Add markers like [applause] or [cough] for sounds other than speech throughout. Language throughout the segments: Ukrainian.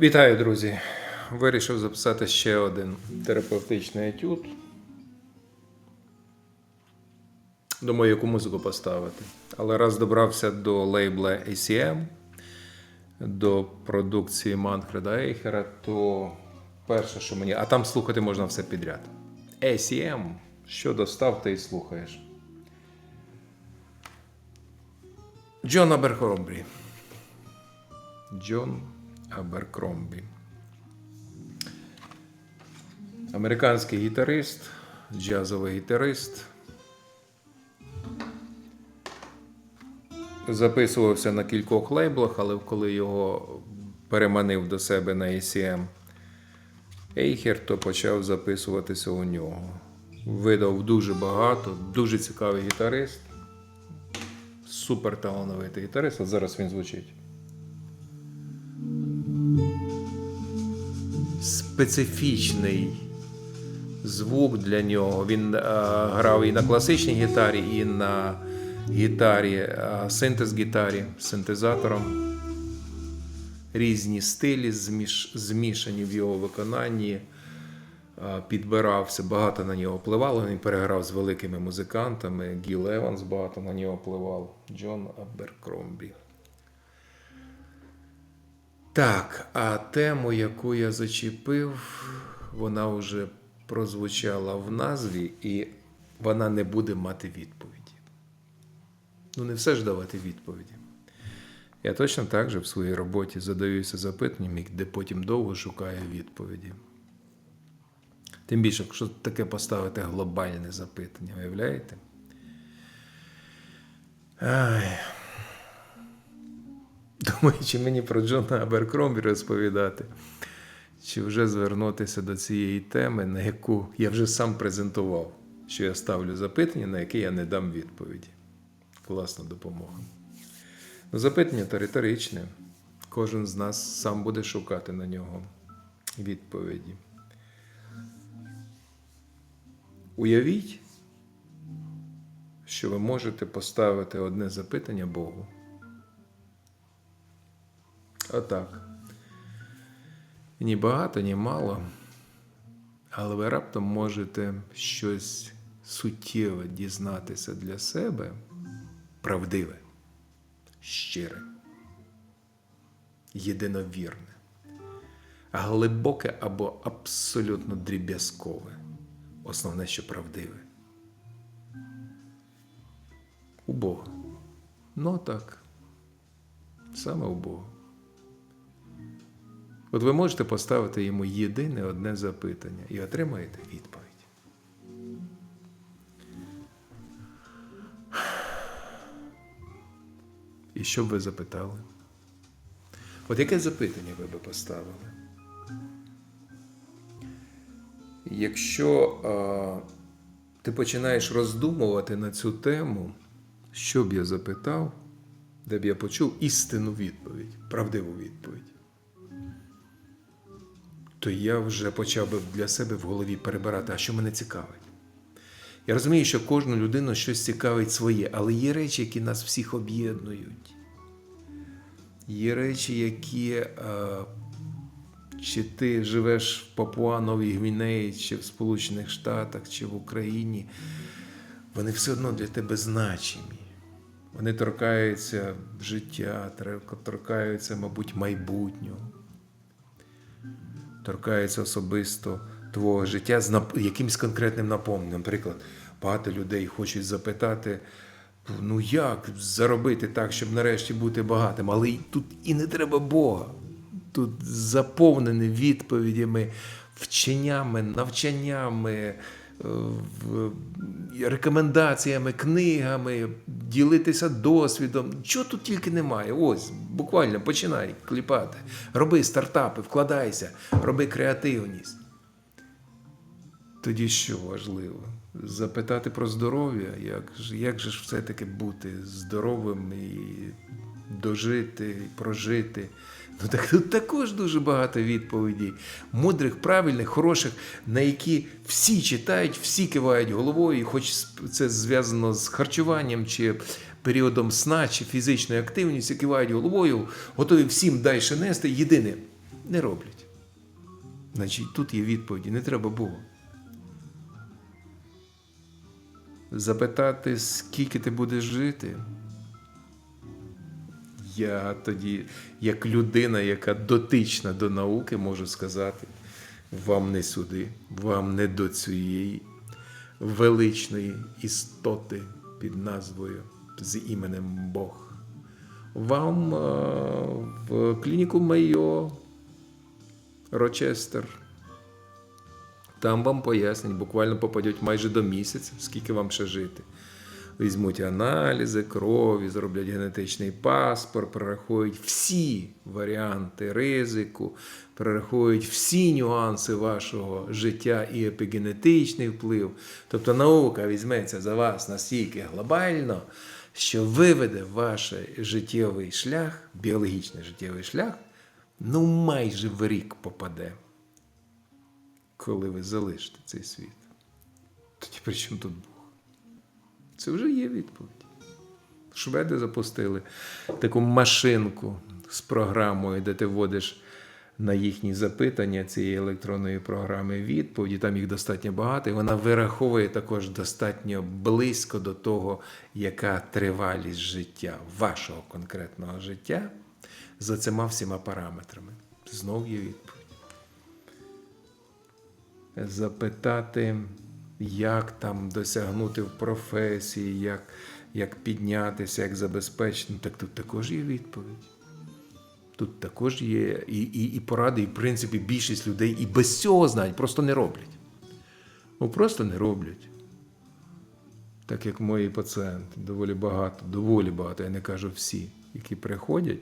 Вітаю, друзі! Вирішив записати ще один терапевтичний етюд. Думаю, яку музику поставити. Але раз добрався до лейбла ACM, до продукції Манфреда Ейхера, то перше, що мені. А там слухати можна все підряд. ACM, що достав, ти і слухаєш. Джон Аберкромбі. Джон Аберкромбі. Американський гітарист, джазовий гітарист. Записувався на кількох лейблах, але коли його переманив до себе на ACM Ейхер, то почав записуватися у нього. Видав дуже багато, дуже цікавий гітарист. Супер талановитий гітарист. От зараз він звучить. Специфічний звук для нього. Він е, грав і на класичній гітарі, і на гітарі, е, синтез-гітарі, синтезатором. Різні стилі зміш, змішані в його виконанні. Е, Підбирався, багато на нього впливало. Він переграв з великими музикантами. Гіл Еванс багато на нього впливав. Джон Аберкромбі. Так, а тему, яку я зачепив, вона вже прозвучала в назві, і вона не буде мати відповіді. Ну, не все ж давати відповіді. Я точно так же в своїй роботі задаюся запитанням, де потім довго шукаю відповіді. Тим більше, якщо таке поставити глобальне запитання, уявляєте? Ай. Думаю, чи мені про Джона Аберкромбі розповідати, чи вже звернутися до цієї теми, на яку я вже сам презентував, що я ставлю запитання, на яке я не дам відповіді. Класна допомога. Ну, запитання то риторичне. Кожен з нас сам буде шукати на нього відповіді. Уявіть, що ви можете поставити одне запитання Богу. Отак. Ні багато, ні мало. Але ви раптом можете щось суттєве дізнатися для себе, правдиве, щире, єдиновірне, глибоке або абсолютно дріб'язкове. Основне, що правдиве. У Бога. Ну так. Саме у Бога. От ви можете поставити йому єдине одне запитання і отримаєте відповідь. І що б ви запитали? От яке запитання ви би поставили? Якщо а, ти починаєш роздумувати на цю тему, що б я запитав, де б я почув істинну відповідь, правдиву відповідь то я вже почав би для себе в голові перебирати, а що мене цікавить. Я розумію, що кожну людину щось цікавить своє, але є речі, які нас всіх об'єднують. Є речі, які, е, чи ти живеш в Папуа Новій Гвінеї, чи в Сполучених Штатах, чи в Україні, вони все одно для тебе значимі. Вони торкаються життя, торкаються, мабуть, майбутнього торкається особисто твого життя з нап... якимось конкретним наповненням. Наприклад, багато людей хочуть запитати, ну як заробити так, щоб нарешті бути багатим, але тут і не треба Бога. Тут заповнені відповідями, вченнями, навчаннями, рекомендаціями, книгами, ділитися досвідом. Чого тут тільки немає? Ось, буквально починай кліпати. Роби стартапи, вкладайся, роби креативність. Тоді що важливо? Запитати про здоров'я, як, як же ж все-таки бути здоровим і дожити, і прожити. Ну так тут також дуже багато відповідей. Мудрих, правильних, хороших, на які всі читають, всі кивають головою, і хоч це зв'язано з харчуванням, чи періодом сна, чи фізичною активністю, кивають головою, готові всім далі нести. Єдине, Не роблять. Значить, тут є відповіді, не треба Богу. Запитати, скільки ти будеш жити. Я тоді, як людина, яка дотична до науки, можу сказати, вам не сюди, вам не до цієї величної істоти під назвою з іменем Бог. Вам е, в клініку Майо, Рочестер. Там вам пояснять, буквально попадуть майже до місяця, скільки вам ще жити. Візьмуть аналізи крові, зроблять генетичний паспорт, прорахують всі варіанти ризику, прорахують всі нюанси вашого життя і епігенетичний вплив. Тобто наука візьметься за вас настільки глобально, що виведе ваш життєвий шлях, біологічний життєвий шлях, ну майже в рік попаде, коли ви залишите цей світ. Тоді при чому тут? Це вже є відповідь. Шведи запустили таку машинку з програмою, де ти вводиш на їхні запитання цієї електронної програми відповіді. Там їх достатньо багато, і вона вираховує також достатньо близько до того, яка тривалість життя, вашого конкретного життя за цими всіма параметрами. Знов є відповідь. Запитати як там досягнути в професії, як, як піднятися, як забезпечити. Так тут також є відповідь. Тут також є і, і, і поради, і в принципі більшість людей і без цього знають, просто не роблять. Ну просто не роблять. Так як мої пацієнти, доволі багато, доволі багато, я не кажу всі, які приходять.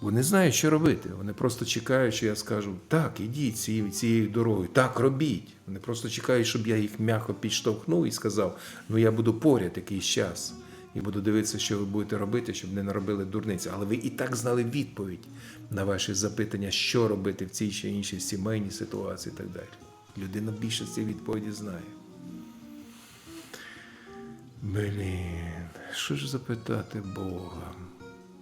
Вони знають, що робити. Вони просто чекають, що я скажу, так, ідіть цією, цією дорогою, так робіть. Вони просто чекають, щоб я їх м'яко підштовхнув і сказав, ну я буду поряд якийсь час і буду дивитися, що ви будете робити, щоб не наробили дурниці. Але ви і так знали відповідь на ваші запитання, що робити в цій чи іншій сімейній ситуації і так далі. Людина більшість цієї відповіді знає. Блін, що ж запитати Бога?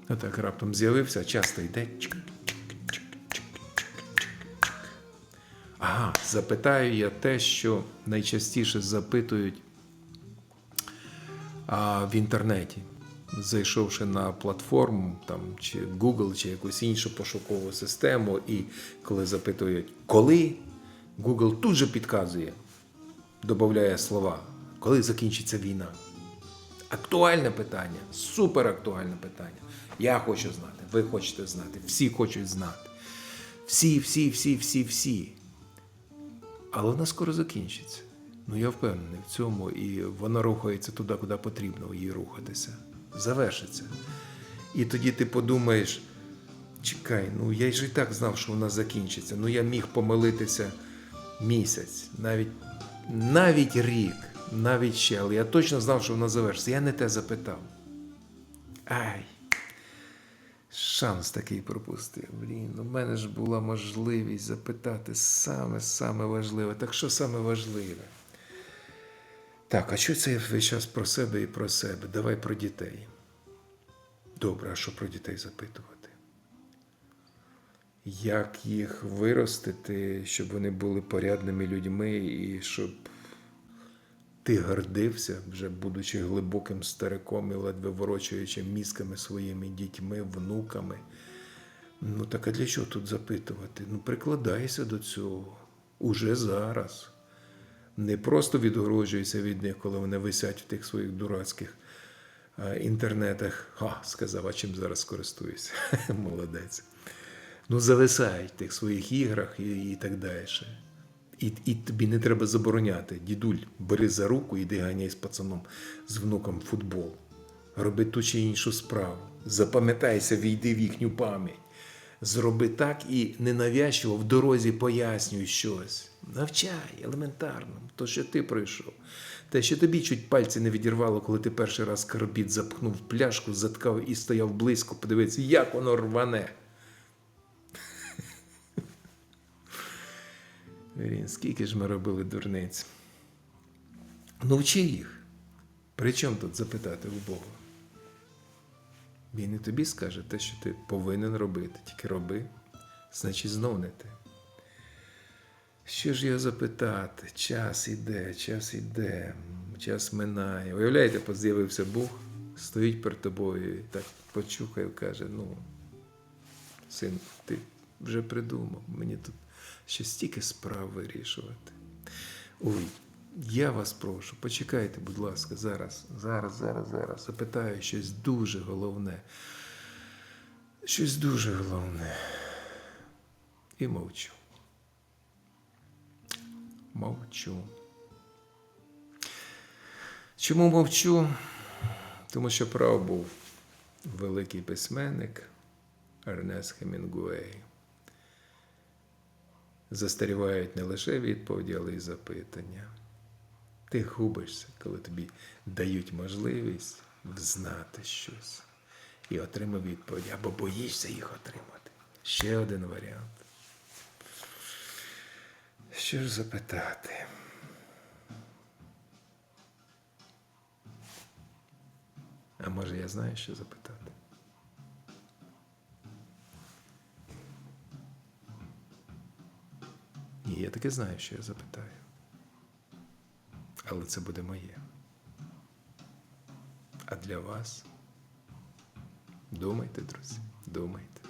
Отак раптом з'явився, часто йде. Ага, запитаю я те, що найчастіше запитують а, в інтернеті, зайшовши на платформу, там, чи Google, чи якусь іншу пошукову систему, і коли запитують, коли, Google тут же підказує, додає слова, коли закінчиться війна. Актуальне питання, суперактуальне питання. Я хочу знати, ви хочете знати, всі хочуть знати. Всі, всі, всі, всі, всі. Але вона скоро закінчиться. Ну я впевнений в цьому, і вона рухається туди, куди потрібно їй рухатися. Завершиться. І тоді ти подумаєш: чекай, ну я ж і так знав, що вона закінчиться. Ну я міг помилитися місяць, навіть, навіть рік, навіть ще, але я точно знав, що вона завершиться. Я не те запитав. Ай! Шанс такий пропустив. Блін, у мене ж була можливість запитати саме-саме важливе. Так що саме важливе? Так, а що це я весь час про себе і про себе? Давай про дітей. Добре, а що про дітей запитувати? Як їх виростити, щоб вони були порядними людьми і щоб ти гордився, вже будучи глибоким стариком і ледве ворочаючи мізками своїми дітьми, внуками. Ну так а для чого тут запитувати? Ну, прикладайся до цього уже зараз. Не просто відгороджуйся від них, коли вони висять в тих своїх дурацьких інтернетах. Ха, сказав, а чим зараз користуюся? [laughs] Молодець. Ну, зависають в тих своїх іграх і, і так далі. І, і тобі не треба забороняти. Дідуль, бери за руку, іди ганяй з пацаном, з внуком футбол. Роби ту чи іншу справу. Запам'ятайся, війди в їхню пам'ять. Зроби так і ненавязчиво в дорозі пояснюй щось. Навчай елементарно, то, що ти пройшов. Те, що тобі чуть пальці не відірвало, коли ти перший раз карбід запхнув пляшку, заткав і стояв близько, подивитися, як воно рване. Він, скільки ж ми робили дурниць. Ну, вчи їх. При чому тут запитати у Бога? Він і тобі скаже те, що ти повинен робити. Тільки роби, значить знов не те. Що ж його запитати? Час іде, час іде, час минає. Уявляєте, з'явився Бог, стоїть перед тобою і так почухає, каже: ну, син, ти вже придумав, мені тут ще стільки справ вирішувати. Ой, я вас прошу, почекайте, будь ласка, зараз, зараз, зараз, зараз. Запитаю щось дуже головне. Щось дуже головне. І мовчу. Мовчу. Чому мовчу? Тому що прав був великий письменник Ернест Хемінгуей. Застарівають не лише відповіді, але й запитання. Ти губишся, коли тобі дають можливість взнати щось і отримав відповідь, або боїшся їх отримати. Ще один варіант. Що ж запитати? А може я знаю, що запитати? Я таки знаю, що я запитаю. Але це буде моє. А для вас? Думайте, друзі, думайте.